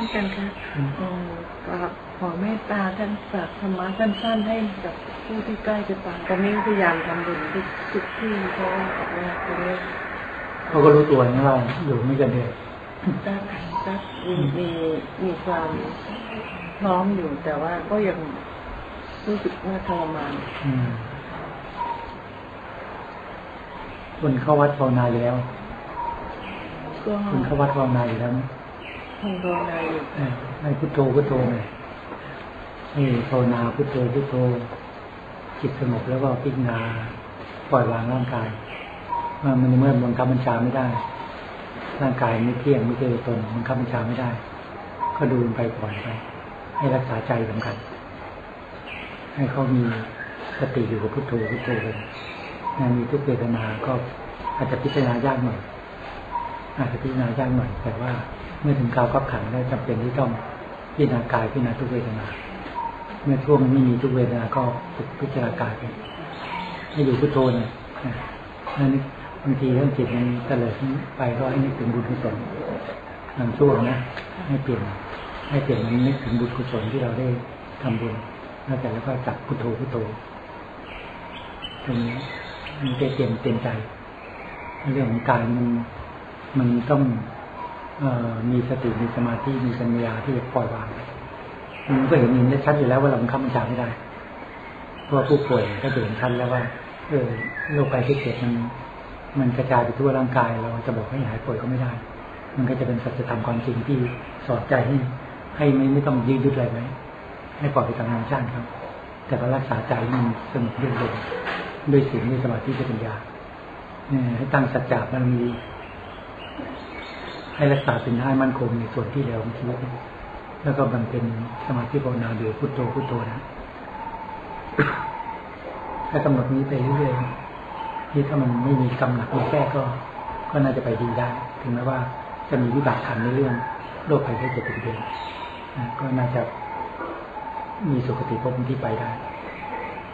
ท่านกันคะกราบขอเมตตาท่านฝากธรรมะสั้นๆให้กับผู้ที่ใกล้จะตายตอนนี้พยายามทำบุญทุกทุกที่เพราะว่าบอกว่าตอนนี้เขาก็รู้ตัวนะว่าอยู่ไม่กันเดือดก็ก็มีมีมีความพร้อมอยู่แต่ว่าก็ยังรู้สึกว่าทรมานอืมคุณเข้าวัดภาวนาอยู่แล้วก็คุณเข้าวัดภาวนาอยู่แล้วนะ ทำภาวนาอยู่ให้พุทโธพุทโธเลยให้ภาวนาพุทโธพุทโธจิตสงบแล้วก็พิจารณาปล่อยวางร่างกายมื่อมันเมื่อบังคับบัญชาไม่ได้ ร่างกายไม่เที่ยงไม่ใช่ตัวตนบังคับบัญชาไม่ได้ ก็ดูไปปล่อยไป ให้รักษาใจสำคัญ ให้เขามีสติอยู่กับพุทโธพุทโธเลยงานมีทุกเวทนาก็อาจจะพิจารณายากหน่อยอาจจะพิจารณายากหน่อยแต่ว่า เมื่อถึงกาวกับขันได้จำเป็นที่ต้องพิจารณากายพิจารณาทุกเวทนา เมื่อช่วงไม่มีทุกเวทนาก็ฝึกพิจารณากายไปให้อยู่พุทโธเนี่ยนั่นบางทีเรื่องจิตมันเตลิดไปก็ให้นึกถึงบุญกุศลบางช่วงนะให้เปลี่ยนให้เปลี่ยนมันนึกถึงบุญกุศลที่เราได้ทำบุญแล้วแต่แล้วก็จับพุทโธพุทโธตรงนี้มันจะเตรียมเต็มใจ เรื่องของการมันมันต้อง มีสติมีสมาธิมีปัญญาที่จะปล่อยวางมันก็เห็นเห็นได้ชัดอยู่แล้วว่าเราคับบัญชาไม่ได้เพราะผู้ป่วยก็เห็นชัดแล้วว่าเออโรคภัยไข้เจ็บมันมันกระจายไปทั่วร่างกาย เราจะบอกให้หายป่วยก็ไม่ได้ มันก็จะเป็นสัจธรรมความจริงที่สอนใจให้ให้ไม่ไม่ต้องยืดยึดอะไรไว้ให้ปล่อยไปตามธรรมชาติครับ แต่ก็รักษาใจมันสงบเย็นลงด้วยศีลด้วยสมาธิด้วยปัญญาเนี่ยให้ตั้งสัจจะมันมี ให้รักษาสินห้ามั่นคงในส่วนที่เหลือของชีวิตแล้วก็บำเพ็ญสมาธิภาวนาโดยพุทโธพุทโธนะถ้ากำหนดนี้ไปเรื่อยๆที่ถ้ามันไม่มีกำหนักมีแก้ก็ ก็น่าจะไปดีได้ ถึงแม้ว่าจะมีวิบากขันในเรื่องโรคภัยไข้เจ็บเป็นเดือนก็น่าจะมีสุขติภพที่ไปได้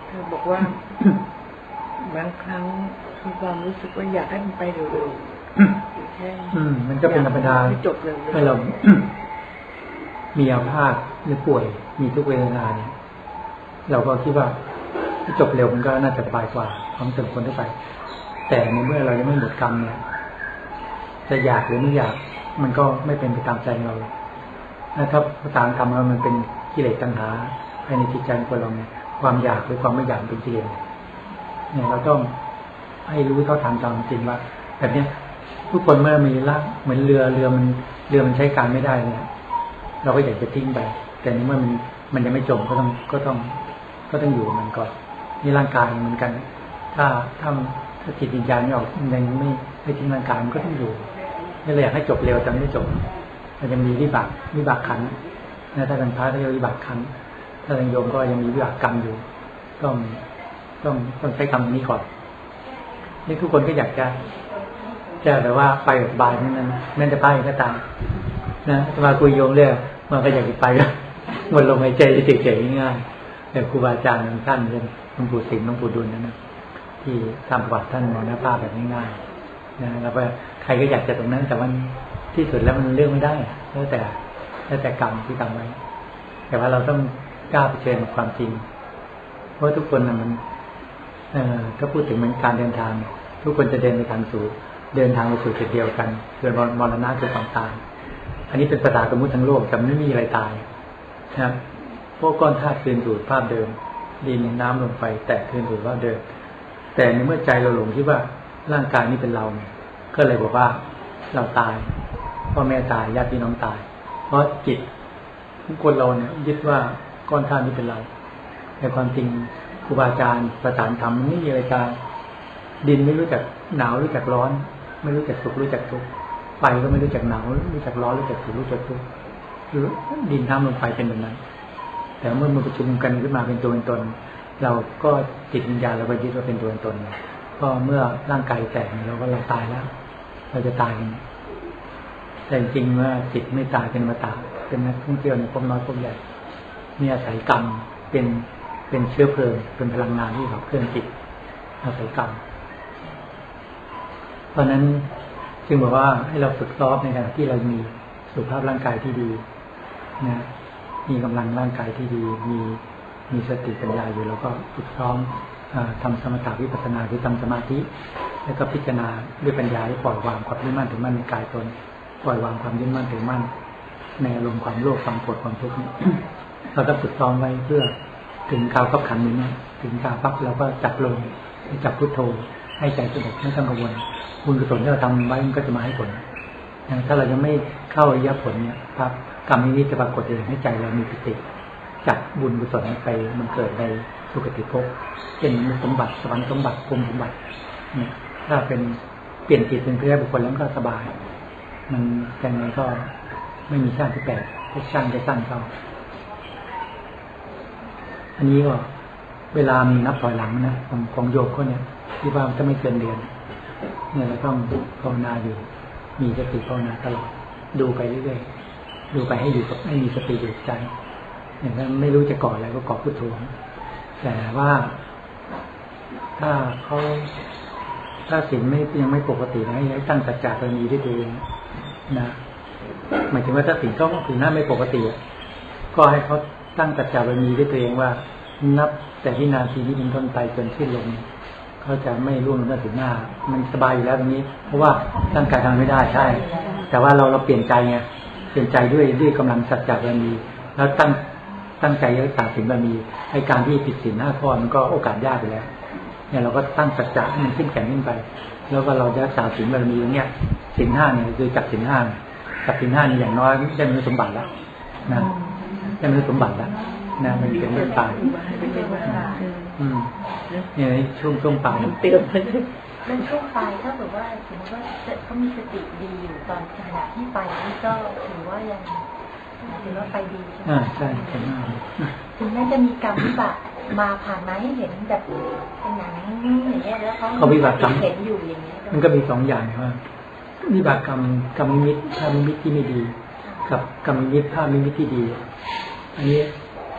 เธอบอกว่าบางครั้งมีความรู้สึกว่าอยากให้มันไปเร็วๆ อืม มันก็เป็นธรรมดาให้จบเร็วเมื่อเรา มีอาพาธหรือป่วย มีทุกเวทนาเนี่ย เราก็คิดว่าจบเร็วมันก็น่าจะสบายกว่าความเติมคนทั่วไป แต่ในเมื่อเรายังไม่หมดกรรมเนี่ย จะอยากหรือไม่อยาก มันก็ไม่เป็นไปตามใจเราถ้าตามกรรมเรามันเป็นกิเลสตัณหาภายในจิตใจของคนเราเนี่ยความอยากหรือความไม่อยากเป็นกิเลสเนี่ยเราต้องให้รู้เท่าทันตามจริงว่าแบบเนี้ย ทุกคนเมื่อมีร่างเหมือนเรือเรือมันเรือมันใช้การไม่ได้เนี่ยเราก็อยากจะทิ้งไป แต่ในเมื่อมันมันยังไม่จมก็ต้องก็ต้องก็ต้องอยู่มันก่อนนี่ร่างกายเหมือนกัน ถ้าถ้าถ้าจิตวิญญาณไม่ออกยังไม่ไม่ทิ้งร่างกายมันก็ต้องอยู่นี่เลยอยากให้จบเร็วแต่ไม่จบมันจะมีวิบากวิบากขันนะถ้าเป็นพระก็เรียกวิบากขันถ้าเป็นโยมก็ยังมีวิบากกรรมอยู่ ต้องต้องต้องใช้กรรมนี้ก่อนนี่ทุกคนก็อยากจะ จะแบบว่าไปแบบบายนั่นนั่นนั่จะไปก็ตามนะมาคุยโยมเรื่องมันก็อยากจะไปแล้วหมดลมหายใจเฉยๆง่ายแต่ครูบาอาจารย์ท่านเช่นหลวงปู่สิงห์หลวงปู่ดุลนั่นนะที่ทำประวัติท่านมรณภาพแบบง่ายๆนะแล้วก็ใครก็อยากจะตรงนั้น แต่มันที่สุดแล้วมันเลือกไม่ได้แล้วแต่แล้วแต่กรรมที่ทำไว้ แต่ว่าเราต้องกล้าเผชิญกับความจริง เพราะทุกคนนะมัน เอ่อถ้าพูดถึงมันการเดินทาง ทุกคนจะเดินไปทางสู่ เดินทางไปสู่จุดเดียวกันคือมรณะคือความตาย อันนี้เป็นภาษาสมมติทั้งโลกแต่ไม่มีอะไรตายนะครับพวกก้อนธาตุคืนสู่ภาพเดิม ดินน้ำลงไป แตกคืนสู่ภาพเดิม แต่ในเมื่อใจเราหลงที่ว่าร่างกายนี้เป็นเราเนี่ยก็เลยบอกว่าเราตายพ่อแม่ตายญาติพี่น้องตาย เพราะจิตของคนเราเนี่ยยึดว่าก้อนธาตุนี้เป็นเราแต่ความจริงครูบาอาจารย์ประสานธรรมมันไม่มีอะไรตายดินไม่รู้จักหนาวรู้จักร้อน ไม่รู้จักสุขรู้จักทุกข์ไฟก็ไม่รู้จักหนาวรู้จักร้อนรู้จักสุขรู้จักทุกข์คือดินน้ำลมไฟเป็นแบบนั้น แต่เมื่อมันประชุมกันขึ้นมาเป็นตัวเป็นตน เราก็จิตวิญญาณเราไปยึดว่าเป็นตัวเป็นตนก็เมื่อร่างกายแตกเราก็เราตายแล้ว เราจะตายกันแต่จริงว่าจิตไม่ตายเป็นมาตาเป็นนักท่องเที่ยวในพบน้อยพบใหญ่มีอาศัยกรรมเป็นเป็นเชื้อเพลิงเป็นพลังงานที่ขับเคลื่อนจิตอาศัยกรรม เพราะนั้นจึงบอกว่าให้เราฝึกซ้อมในขณะที่เรามีสุขภาพร่างกายที่ดีนะมีกำลังร่างกายที่ดี มีมีสติปัญญาอยู่แล้วก็ฝึกซ้อมอาทำสมถะวิปัสสนาหรือทำสมาธิ แล้วก็พิจารณาด้วยปัญญาที่ปล่อยวางความยึดมั่นถือมั่นในกายตน ปล่อยวางความยึดมั่นถือมั่น ในอารมณ์ความโลภความโกรธความทุกข์เราต้องฝึกซ้อมไว้เพื่อถึงคราวขับขันนี้เนี่ยถึงคราวปั๊บเราก็จับลงจับพุทโธ ให้ใจสงบไม่ต้องกังวลบุญกุศลที่เราทำไว้มันก็จะมาให้ผลอย่างถ้าเรายังไม่เข้าริยะผลเนี่ยครับกรรมนี้จะปรากฏเองให้ใจเรามีปิติจากบุญกุศลไปมันเกิดในสุคติภพเช่นสมบัติสวรรค์สมบัติภูมิสมบัติเนี่ยถ้าเป็นเปลี่ยนจิตเป็นพระบุคคลแล้วก็สบาย มันยังไงก็ไม่มีชาติที่แปดทุกชาติจะสั้นเข้าอันนี้ก็เวลามีนับถอยหลังนะของของโยมคนเนี่ย ที่ว่าจะไม่เกินเดือนเนี่ยเราต้องภาวนาอยู่ มีสติภาวนาตลอดดูไปเรื่อยๆดูไปให้อยู่กับให้มีสติอยู่ใจอย่างนั้นไม่รู้จะก่ออะไรก็ก่อพุทโธแต่ว่าถ้าเขาถ้าสิ่งไม่ยังไม่ปกตินะให้ตั้งสัจจะตัวนี้ด้ตัวเองนะหมายถึงว่าถ้าสิ่งเขาถึงหน้าไม่ปกติอะก็ให้เขาตั้งสัจจะตัวนี้ด้ตัวเองว่า นับแต่วินาทีนี้เป็นต้นไปจนสิ้นลม เขาจะไม่ร่วงมาถึงหน้า มันสบายอยู่แล้วตรงนี้ เพราะว่าร่างกายทำไม่ได้ใช่ แต่ว่าเราเราเปลี่ยนใจไงเปลี่ยนใจด้วยด้วยกำลังสัจจะบารมี แล้วตั้งตั้งใจรักษาศีลบารมีไอ้การที่ผิดศีลห้าข้อมันก็โอกาสยากไปแล้ว เนี่ยเราก็ตั้งสัจจะให้มันขึ้นแข็งขึ้นไป แล้วก็เราจะรักษาศีลบารมีอย่างเงี้ยศีลห้าเนี่ยคือจับศีลห้าจับศีลห้านี่อย่างน้อยได้มนุษยสมบัติแล้วนะได้มนุษยสมบัติแล้ว นะมันเป็นเรื่องตายอืมเนี่ยในช่วงช่วงปลายเตือนไปเป็นช่วงปลายถ้าแบบว่าสมมติว่าเขามีสติดีอยู่ตอนขณะที่ไปนี่ก็ถือว่ายังถือว่าไปดีใช่ไหมอ่าใช่ใช่มากถึงแม้จะมีกรรมวิบากมาผ่านมาให้เห็นแบบเป็นหนังอย่างเงี้ยแล้วเขาเขาวิบากกรรมเห็นอยู่อย่างเงี้ยมันก็มีสองอย่างว่าวิบากกรรมกรรมนิมิตภาพนิมิตที่ไม่ดี กับกรรมนิมิตภาพนิมิตที่ดี อันนี้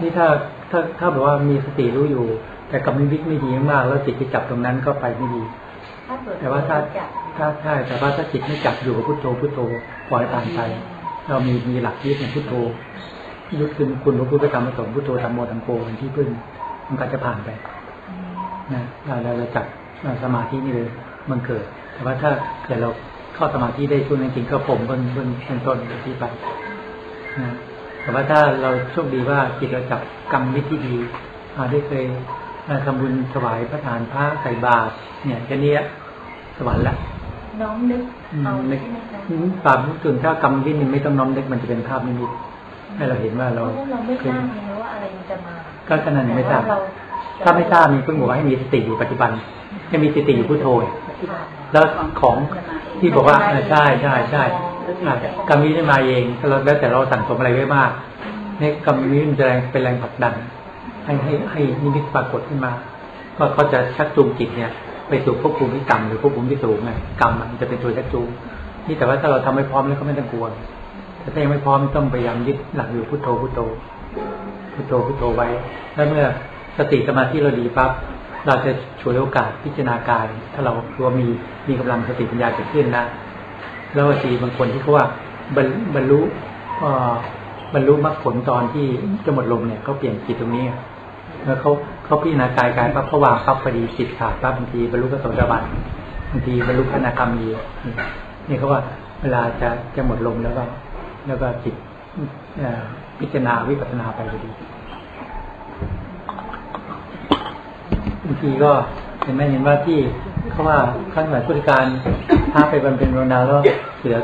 นี่ถ้าถ้าถ้าบอกว่ามีสติรู้อยู่ แต่กรรมนิมิตไม่ดีมาก แล้วจิตไปจับตรงนั้นก็ไปไม่ดีถ้าเกิดแต่ว่าถ้าจับถ้าใช่แต่ว่าถ้าจิตไม่จับอยู่กับพุทโธพุทโธปล่อยผ่านไป เรามีมีหลักยึดในพุทโธยึดคือคุณพระพุทธธรรมประสงค์พุทโธธรรมโมธรรมโกเป็นที่พึ่งมันก็จะผ่านไปนะเราเราจะจับสมาธินี่เลยมันเกิด แต่ว่าถ้าเกิดเราเข้าสมาธิได้ช่วงนั้นจริงก็ผมเบื้องเบื้องเบื้องต้นที่ไปนะ แต่ว่าถ้าเราโชคดีว่าจิตเราจับกรรมวิธีดีอาได้เคยเอ่อทำบุญถวายพระทานพระใส่บาตรเนี่ยแค่นี้สวรรค์ละน้องนึกอืมเอานึกใช่ไหมคะอืมปราบถึงถ้ากรรมวิธีไม่ต้องน้อมนึกมันจะเป็นภาพนิมิตให้เราเห็นว่าเพเราราะว่าเราไม่เคทยราบไงว่าอะไรมันจะมาก็ขนาดนั้นไม่ทราบแต่ว่ถ้าไม่ทราบมีเพิ่งบอกว่าให้มีสติอยู่ปัจจุบันให้มีสติอยู่พุทโธผ่านแล้วของที่บอกว่าเออใช่ใช่ใช่อะ กรรมนี้ได้มาเองแล้วแล้วแต่เราสั่งสมอะไรไว้มากนี่กรรมนี้มันจะแรงเป็นแรงผลักดัน ให้ให้ให้นิมิตปรากฏขึ้นมา ก็เขาจะชักจูงจิตเนี่ย ไปสู่ภพภูมิที่ต่ำหรือภพภูมิที่สูงไงกรรมมันจะเป็นตัวชักจูงนี่แต่ว่าถ้าเราทำไม่พร้อมแล้วก็ไม่ต้องกลัวแต่ถ้ายังไม่พร้อมต้องพยายามยึดหลักอยู่พุทโธพุทโธพุทโธพุทโธไว้ แล้วเมื่อสติสมาธิเราดีปั๊บเราจะฉวยโอกาสพิจารณากาย ถ้าเราตัวมีมีกำลังสติปัญญาเกิดขึ้นนะ แล้วบางทีบางคนที่เขาว่าบรรบรรลุบรรลุมรรคผลตอนที่จะหมดลมเนี่ยเขาเปลี่ยนจิตตรงนี้แล้วเขาเขาพิจารณากายกายปั๊บเขาวางปั๊บพอดีจิตขาดปั๊บบางทีบรรลุกโสดาบันบางทีบรรลุพระนาคามีนี่นี่เขาว่าเวลาจะจะหมดลมแล้วก็ แล้วก็จิตพิจารณาวิปัสสนาไปพอดีบางทีก็เห็นไหมเห็นว่าที่ เขาว่าขั้นหมายพุทธการพาไปบำเพ็ญภาวนาแล้วเสือ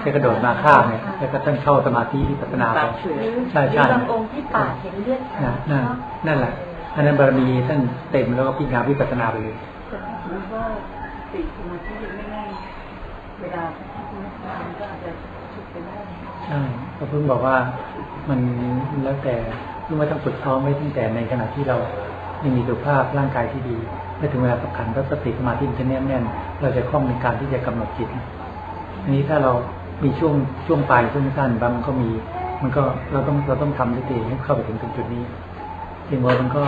แค่กระโดดมาฆ่าเนี่ยแล้วก็ต้องเข้าสมาธิวิปัสสนาไปเสือใช่ใช่หรือบางองค์ที่ปากเห็นเลือดนะนั่นนั่นแหละอันนั้นบารมีท่านเต็มแล้วก็พิจารณาวิปัสสนาไปเลยแต่ถ้าสมมติว่าติสมาธิยังไม่แน่นเวลามันก็อาจจะฉุกไปได้ใช่ก็เพิ่งบอกว่ามันแล้วแต่เพิ่งว่าต้องฝึกซ้อมไว้ตั้งแต่ในขณะที่เรา ยังมีสุขภาพร่างกายที่ดีเมื่อถึงเวลาสำคัญก็สติสมาธิมันจะแน่นแน่น เราจะคล่องในการที่จะกำหนดจิตอันนี้ถ้าเรามีช่วงช่วงปลายช่วงสั้นบางมันก็มี มันก็เราต้องเราต้องทำด้วยตัวเองให้เข้าไปถึงตรงจุดนี้จริงว่ามันก็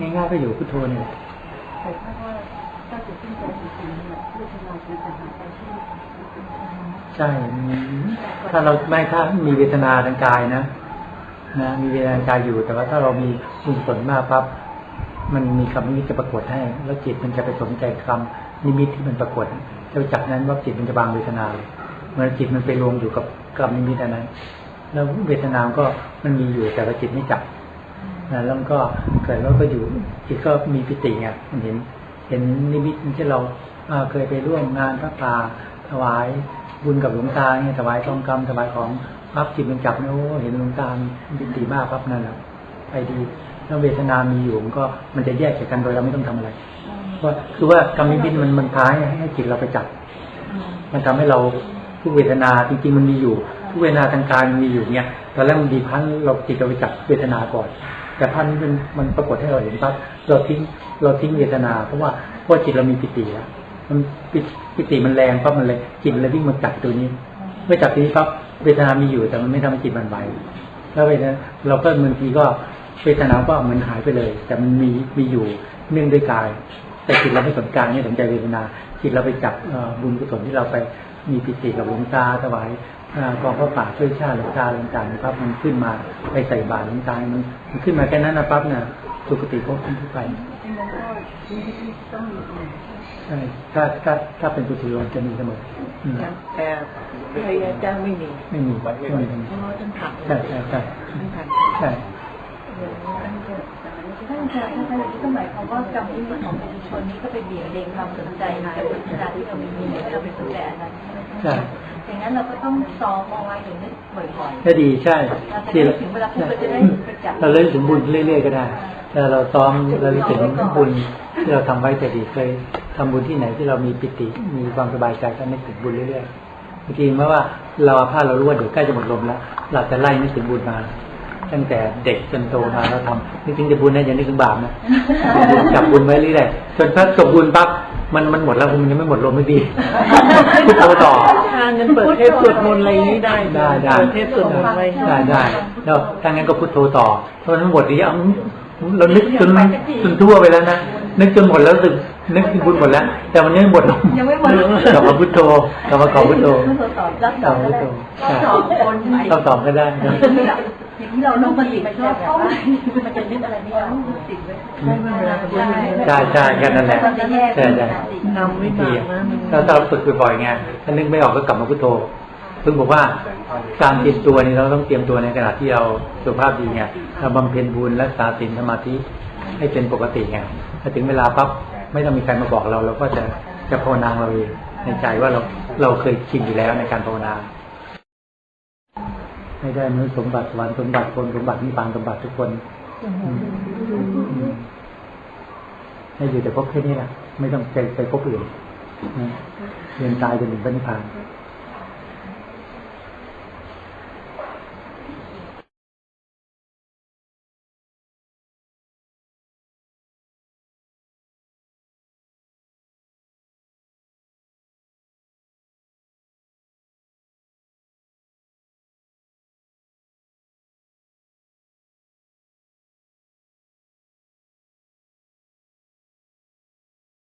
ง่ายๆก็อยู่พุทโธนี่แหละแต่ถ้าว่าถ้าจะขึ้นใจจริงๆเนี่ยเวทนาคือจะหายไปที่ใช่มีถ้าเราไม่ถ้ามีเวทนาทางกายนะ นะมีเวทนากายอยู่แต่ว่าถ้าเรามีบุญสนมากปั๊บมันมีคำนิมิตจะปรากฏให้ แล้วจิตมันจะไปสนใจคำนิมิตที่มันปรากฏแล้วจากนั้นว่าจิตมันจะบางเวทนาเลยเมื่อจิตมันไปรวมอยู่กับคำนิมิตนนั้น แล้วเวทนาก็มันมีอยู่แต่ว่าจิตไม่จับนะแล้วก็เกิดแล้วก็อยู่จิตก็มีปิติไงมันเห็น เห็นนิมิตที่เราอ่าเคยไปร่วมงานพระป่าถวายบุญกับหลวงตาเนี่ยถวายทองคำถวายของ ปั๊บจิตมันจับนะโอ้เห็นหลวงตาปิติมากปั๊บนั่นแหละไปดีแล้วเวทนามีอยู่มันก็มันจะแยกจากกันโดยเราไม่ต้องทำอะไรว่าคือว่ากรรมนิมิตมันมันท้ายให้จิตเราไปจับ มันทำให้เราทุกเวทนาจริงๆมันมีอยู่ ทุกเวทนาทางกายมันมีอยู่เนี่ยตอนแรกมันดีพันเราจิตเราไปจับเวทนาก่อน แต่พันมันมันปรากฏให้เราเห็นปั๊บเราทิ้งเราทิ้งเวทนา เพราะว่าเพราะจิตเรามีปิติแล้วมันปิติมันแรงปั๊บมันเลยจิตมันเลยวิ่งมาจับตัวนี้เมื่อจับตัวนี้ปั๊บ เวทนามีอยู่แต่มันไม่ทำให้จิตมันไหวแล้วเวทนาเราก็บางทีก็เวทนาก็เหมือนหายไปเลย แต่มันมีมีอยู่เนื่องด้วยกาย แต่จิตเราไม่สนกายไม่สนใจเวทนาจิตเราไปจับบุญกุศลที่เราไปมีปิติกับหลวงตาถวายเอ่อกองพระป่าช่วยชาติหลวงตาหลวงตานะครับมันขึ้นมาไปใส่บาตรหลวงตามันมันขึ้นมาแค่นั้นนะปั๊บเนี่ยสุคติภพขึ้นทุกไป ที่มันก็ที่ที่ต้องมีอยู่ใช่ถ้าถ้าถ้าเป็นกุศลจะมีเสมออืมแต่พระยาเจ้าไม่มีไม่มีไม่มีเพราะว่าท่านผักใช่ใช่ใช่ท่านผักใช่ท่านอาจารย์ท่านอาจารย์ก็หมายความว่ากรรมที่ของปุถุชนนี้ก็ไปเบี่ยงเบนความสนใจในเวทนาที่เรามีให้เราไปสนใจอันนั้นใช่อย่างนั้นเราก็ต้องซ้อมเอาไว้หรือนึกบ่อยก็ดีใช่ๆเราจะที่ได้ถึงเวลาพูดเราจะได้ประจับเราเล่นถึงบุญเรื่อยๆก็ได้แต่เราซ้อมเราเล่นถึงบุญที่เราทำไว้แต่ดีเคย ทำบุญที่ไหนที่เรามีปิติ มีความสบายใจก็นึกถึงบุญเรื่อยๆบางทีเมื่อว่าเราอาพาธเรารู้ว่าเดี๋ยวใกล้จะหมดลมแล้วเราจะไล่นึกถึงบุญมา ตั้งแต่เด็กจนโตมาเราทำนึกถึงแต่บุญนะอย่านึกถึงบาปนะจับบุญไว้เรื่อยๆจนถ้าจบบุญปั๊บมันมันหมดแล้วมันยังไม่หมดลมไม่ดีพุทโธต่อทานนั้นเปิดเทปสวดมนต์อะไรอย่างนี้ได้ได้ได้เปิดเทปสวดมนต์ไว้ได้ได้แล้วถ้างั้นก็พุทโธต่อถ้ามันหมดดีอะเรานึกจนจนทั่วไปแล้วนะนึกจนหมดแล้วรู้สึก นึกถึงบุญหมดแล้ว แต่มันยังไม่หมดลมยังไม่หมดกลับมาพุทโธกลับมาขอพุทโธพุทโธต่อรับกต่ลัอบมาก็พุทได้โธรอบสองคนรอบสองก็ได้นะอย่างที่เราลงมาอีกมันชอบเข้าไปมันจะนึกอะไรไม่ได้ติดไว้ใช่ใช่แค่นั้นแหละมันจะแยกใช่ใช่ทำไม่บาปนะมันถ้าเราฝึกบ่อยๆไงถ้านึกไม่ออกก็กลับมาพุทโธเพิ่งบอกว่าการเตรียมตัวนี่เราต้องเตรียมตัวในขณะที่เราสุขภาพดีไงเราบำเพ็ญบุญรักษาศีลสมาธิให้เป็นปกติไงถ้าถึงเวลาปั๊บ ไม่ต้องมีใครมาบอกเราเราก็จะจะภาวนาเราเองในใจว่าเราเราเคยชินอยู่แล้วในการภาวนาไม่ได้มนุษย์สมบัติสวรรค์สมบัติคนสมบัตินิพพานสมบัติทุกคนอืมอืมให้อยู่แต่พบแค่นี้แหละไม่ต้องไปไปพบอื่นนะเรียนตายจนถึงพระนิพพาน